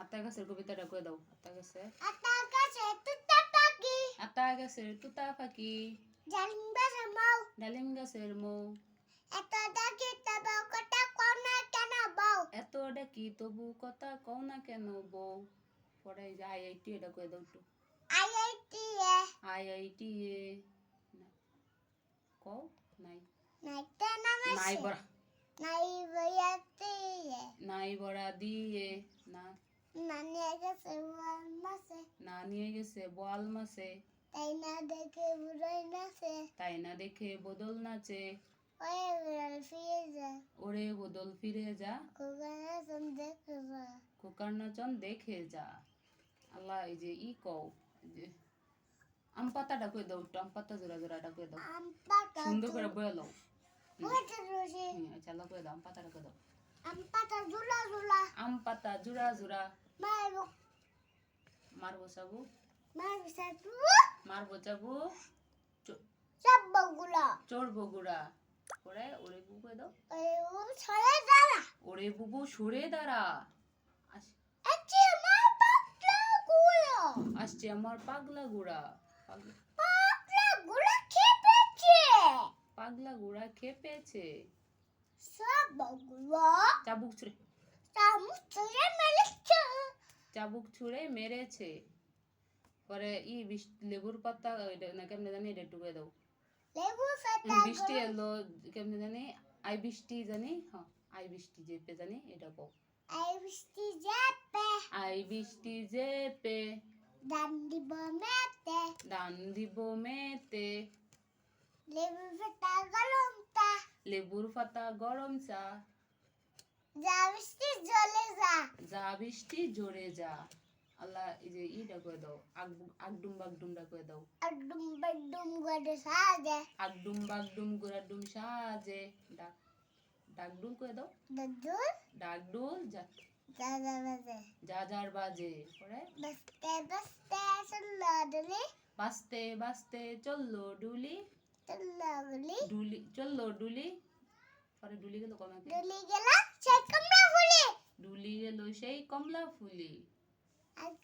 আতা গাছের কবিতাটা কয়ে দাও। আতা গাছে। আতা গাছে তুতা পাখি। আতা গাছের তুতা পাখি। জালিম গাছে মাও ডালিম গাছের মৌ। এত ডাকি তবে কথা কোনা কেন বউ এত ডাকি তবু কথা কও না কেন বউ পরে যে আই আই টি এটা কয়ে দাও একটু আইআইটি এ। আই আই টি এ। না। কও? নাই। নাইতে নামাছে নাই বড়া নাই বইয়াতে এ। নাই বড়া দিয়ে না। নানি গেছে না নিয়ে গেছে বোয়াল মাছে তাই না দেখে বুড়াই নাচে তাই না দেখে বদল নাচে ওই বিড়াল ফিরে যায় ওরে বদল ফিরে যা সন দেখে যা কুকার নাচন দেখে যা আল্লাহ এই যে ই কও যে আম পাতাটা কই দাও একটু আম পাতা জোড়া জোড়াটা কই দাও আমপাতা সুন্দর করে বয়ে লও আচ্ছা আল্লাহ দাও আম পাতাটা কই দাও আমপাতা ঝুলা ঝুলা। আম পাতা জোড়া জোড়া মারবো। মারবো চাবু মারবো সাথু মারবো সব? বগুলা চড়বো গুড়া। পরে ওরে বু কই দাও। দাঁড়া। ওরে বুবু সরে দাঁড়া। আচ্ছা আমার আসছে আমার পাগলা গুড়া। পাগলা পাতলা গুলো খেপেছে। পাগলা গুড়া খেপেছে। সব চাবুক ছুঁড়ে চামচ ছড়ে মেলেছে চাবুক ছুঁড়ে মেরেছে পরে ই লেবুর পাতা না কেমনে জানি এটা টুকে দাও বৃষ্টি এলো কেমনে জানি আই বৃষ্টি জানি হ্যাঁ আই বৃষ্টি যেপে জানি এটা কও আই বৃষ্টি যাবে আই বৃষ্টি যেপে দান দিব মেতে দান দিব মেতে লেবু সাতা গলমটা লেবুর পাতা গরম চা। যা বৃষ্টি জলে যা। যা বৃষ্টি জোরে যা। আল্লাহ এই যে ইটা কয়ে দাও আগডুম আগডুম বাগডুমটা কয়ে দাও। আডুম বাডুম গড়ে সাজে। আগডুম বাগডুম গোড়াডুম সাজে। ডাক ডাকডুল কয়ে দাও। দাদু ডাকডুল যা যার বাজে। পরে? বসতে বসতে চল্লা ডুলি। বাঁচতে বাঁচতে চলল ডুলি। ডুলি চলল ডুলি। পরে ডুলি গেল। কমাকে ডুলি গেলা সে কমলা ফুলি। ডুলি গেল সেই কমলা ফুলি।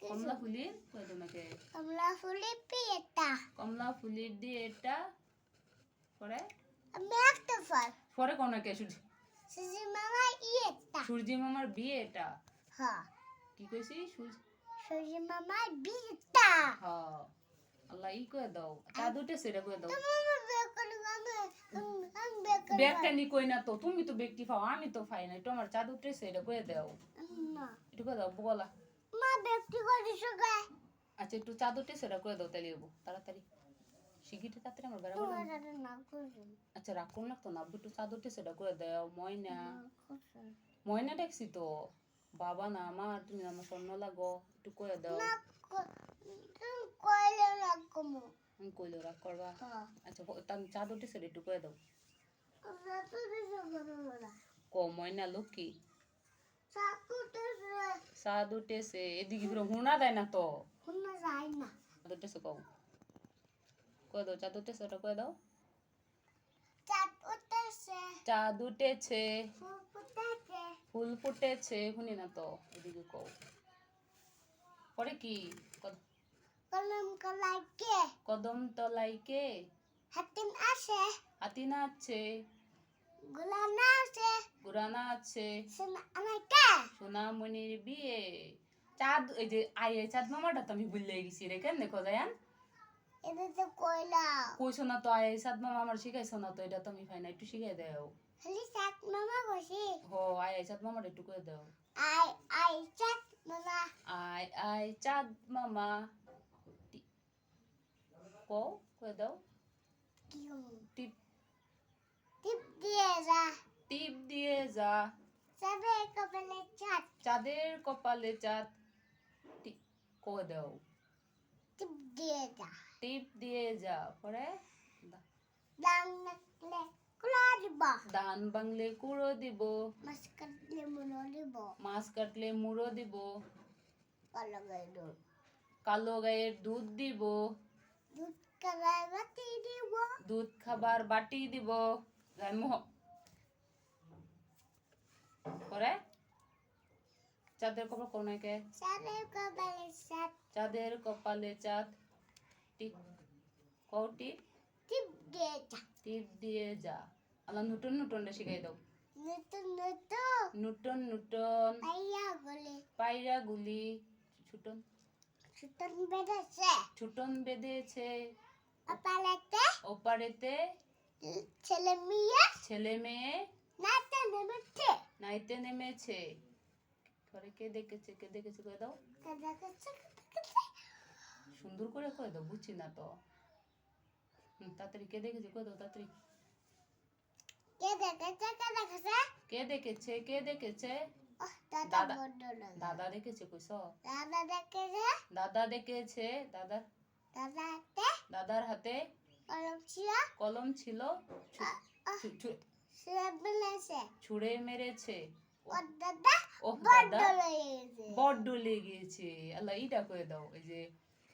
কমলা ফুলির কয়ে তোমাকে? কমলা ফুলি পিয়েটা। কমলা ফুলির দিয়ে এটা পরে? আমি একটা ফল। পরে কোনাকে সূর্য সুজি মামা ইয়েটা। সূর্যি মামার বিয়ে এটা হ্যাঁ। কি কইছি? সূর্য সুজি মামা বিয়েটা। হ্যাঁ। আল্লাহ ই করে দাও। চা দুটে সেটা করে দাও। ব্যাগটা নি কই না তো তুমি তো ব্যক্তি পাও আমি তো পাই না তোমার চা দুটে সেটা করে দাও। না। একটু করে দাও বলা। মা ব্যক্তি করে সগায় আচ্ছা একটু চা দুটে সেটা করে দাও তাহলে তাড়াতাড়ি। শিগিটা তাড়াতাড়ি আমার বেড়া না আচ্ছা রাগ করুন লাগতো না একটু চা দুটে সেটা করে দাও ময়না। না ময়না দেখছি তো। বাবা না আমার তুমি আমার স্বর্ণ লাগো একটু করে দাও না ক- তুমি কইলে না কমু আমি কইলো রাগ করবা? হ্যাঁ। আচ্ছা হ- তা চা দুটে সেটা একটু করে দাও। করো না। ক ময়না লক্ষ্মী? সাতু দিছে চা দুটেছে এদিকে ফিরে হুনা দেয় না তো? কোন যায় না। চা দুটেছে কও। কয়ে দাও চা দুটেছে ওটা কয়ে দাও। সাতু দিছে চা দুটেছে ফুল ফুটেছে। শুনি না তো এদিকে কও। পরে কি? কদ- কলম কলাই কে কদম তলাইকে। হাতিম আসে হাতি নাচছে গুলা না আসে গুরানা আছে। শোনা আমার কে সোনামণির বিয়ে। চাঁদ এই যে এই চাঁদ মামাটা তো আমি ভুলে গেছি রে কেন দেখো যায়ান এটা তো কইলা কইছো না তো আই এই চাঁদ মামা আমার শিখাইছো না তো এটা তুমি ফাই না একটু শিখাই দাও। খালি সাত মামা বসে হো আই এই চাঁদ মামাটা একটু করে দাও। আই আই চাত মামা। আই আই চাঁদ মামা। কও কয়ে দাও কি টিপ টিপ দিয়ে যা টিপ দিয়ে যা সবে কপালে চাত চাঁদের কপালে চাঁদ কয়ে দাও টিপ দিয়ে যা টিপ দিয়ে যা পরে দা- দাম নাকলে কুলা দিব ধান বাংলে কুড়ো দিব মাছ কাটলে মনে দিব মাছ কাটলে মুড়ো দিব কালো গাইড কালো গায়ের দুধ দিব দুধ দিব দুধ খাবার বাটি দিব গায়ে মোহ পরে চাঁদের কপাল sabe? চাঁদের কপালে চাঁদ টিপ কৌটি Tipo geta. টিপ দিয়ে যা আল্লাহ নতুন নতুনটা শিখাই দাও Nutu nutu. নূতন boleh. পায়রা গুলি ছুটন Beda se. ছুটন বেঁধেছে lete? ওপারেতে Celemia. ছেলে মেয়ে Nata nemete. নাইতে নেমেছে পরে কে দেখেছে কে দেখেছে কয়ে দাও. সুন্দর করে কয়ে দাও বুঝছি না তো তাড়াতাড়ি কে দেখেছে কয়ে দাও তাড়াতাড়ি Kada kata kada kata. কে দেখেছে কে দেখেছে দাদা দেখেছে Dada dekere. দাদা দেখেছে দাদা Dada te. দাদার হাতে. কলম ছিল ছু- ছু- ছু- sudah belese. ছুঁড়ে মেরেছে দাদা. বড্ড লেগেছে আল্লাহ ইটা করে দাও এই যে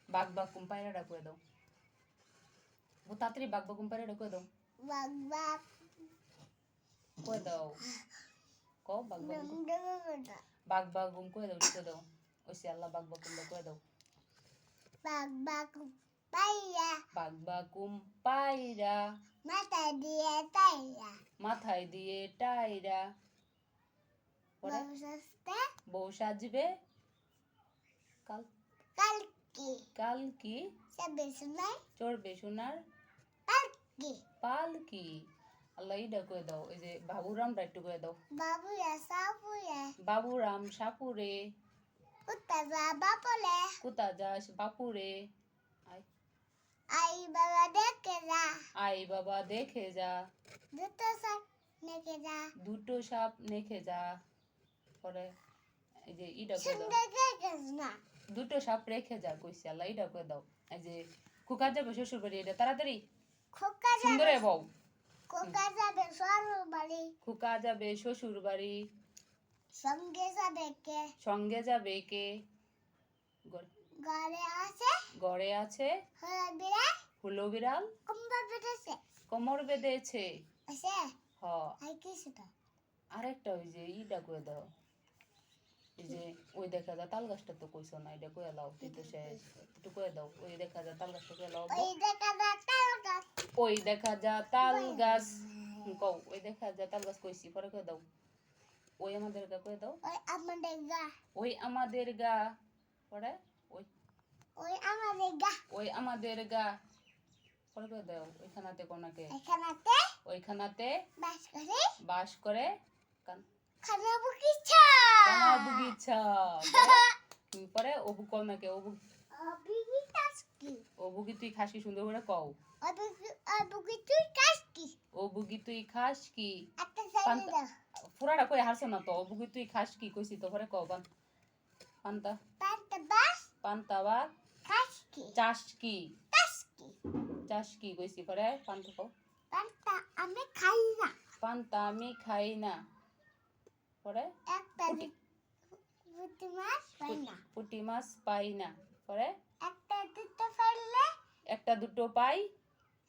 বাঘ বাঘ কুম্পায়রাটা করে দাও ও তাড়াতাড়ি বাঘ বাঘ কুম্পায়রাটা করে দাও bag. করে দাও ক গুম দাও দাও আল্লাহ দাও কুম. মাথায় দিয়ে বউ সাজবে কাল চড়বে সোনার Kalki. পাল কি আল্লাহ ইটা করে দাও। এই যে বাবুরামটা একটু করে দাও। sapu ya. বাবুরাম সাপুরে। bapole. কোথা যাস বাপুরে। আয়। Ai baba dekera. আই বাবা দেখে যা। Duto sak nekera. দুটো সাপ নেখে যা। পরে এই যে করে দাও। দুটো সাপ রেখে যা কইছি আল্লাহ করে দাও। এই যে কুকা যাবে শ্বশুর বাড়ি এটা তাড়াতাড়ি। Koka সুন্দর jabe. বউ। Koka jabe soru bali. খুকা যাবে শ্বশুর বাড়ি Sange jabe ke. সঙ্গে যাবে কে ঘর- ase. ঘরে আছে. হুলো বিড়াল Kumba bedese. কোমর বেঁধেছে Ase. হ Ai kisuda. আরেকটা ওই যে ইটা করে দাও এই যে ওই দেখা যায় তাল গাছটা তো কইছো না এটা কয়ে লাও তুই তো শেষ একটু কয়ে দাও ওই দেখা যায় তাল গাছটা কয়ে লাও dekada talga. ওই দেখা যা তাল গাছ কও ওই দেখা যা তাল গাছ কইছি পরে কয়ে দাও ওই আমাদের গা কয়ে দাও Oi amadega. ওই আমাদের গা পরে ওই Oi amadega. ওই আমাদের গা পরে কয়ে দাও ওইখানাতে কোনাকে এখানেতে ওইখানাতে বাস করে বাস করে কান- খানা বুকিছা কানা বুগিছা পরে- অবু কনাকে অবু অবিগি টাস্কি অবুগি তুই খাস কি সুন্দর করে কও। অবিগি অবিগি তুই খাস কি পান্তা পুরাটা কই হারছে না তো? অবুগি তুই খাস কি কইছি তো পরে কও পান পান্তা। পান্তা বাস? পান্তা বা কাস্কি চাষ কি টাস্কি চাষ কি কইছি পরে পান্তা কও। পান্তা আমি খাই না। পান্তা আমি খাই না। পরে? একটা পুটি। মাছ পাই না। পুটি মাছ পাই না। পরে? একটা দুটো পাইলে একটা দুটো পাই।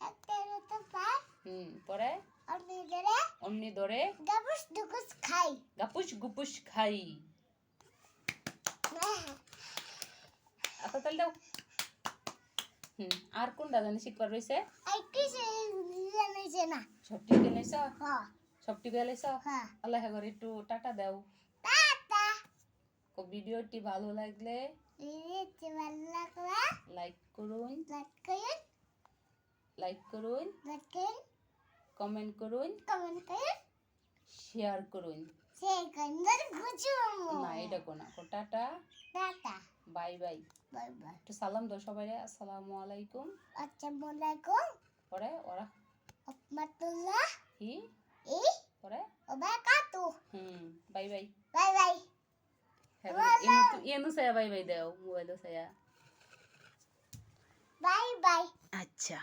একটা দুটো পাই। হুম পরে? অন্য ধরে? অমনি ধরে? গাবুস দুকুস খাই। গাপুস গুপুস খাই। আচ্ছা তাহলে দাও। হুম আর কোনটা জানি শিখবার এই কিছু জানাইছে না। সব টিপে হ্যাঁ। সব টিপে লাইছ হ্যাঁ। আল্লাহ করে একটু টাটা দাও। ভিডিওটি ভালো লাগলে ভিডিওটি ভালো লাগলে লাইক করুন লাইক করুন লাইক করুন লাইক করুন কমেন্ট করুন কমেন্ট করুন শেয়ার করুন। শেয়ার করুন না এটা কোনা tata. Tata. Bye bye. Bye bye. একটু সালাম দাও সবাই আসসালামু আলাইকুম। আসসালামু আলাইকুম পরে ওরা। রহমাতুল্লাহ হি এই পরে। ওবারাকাতু হুম bye by. Bye bye. এনু saya bye bye দাও মোবাইল saya বাই বাই আচ্ছা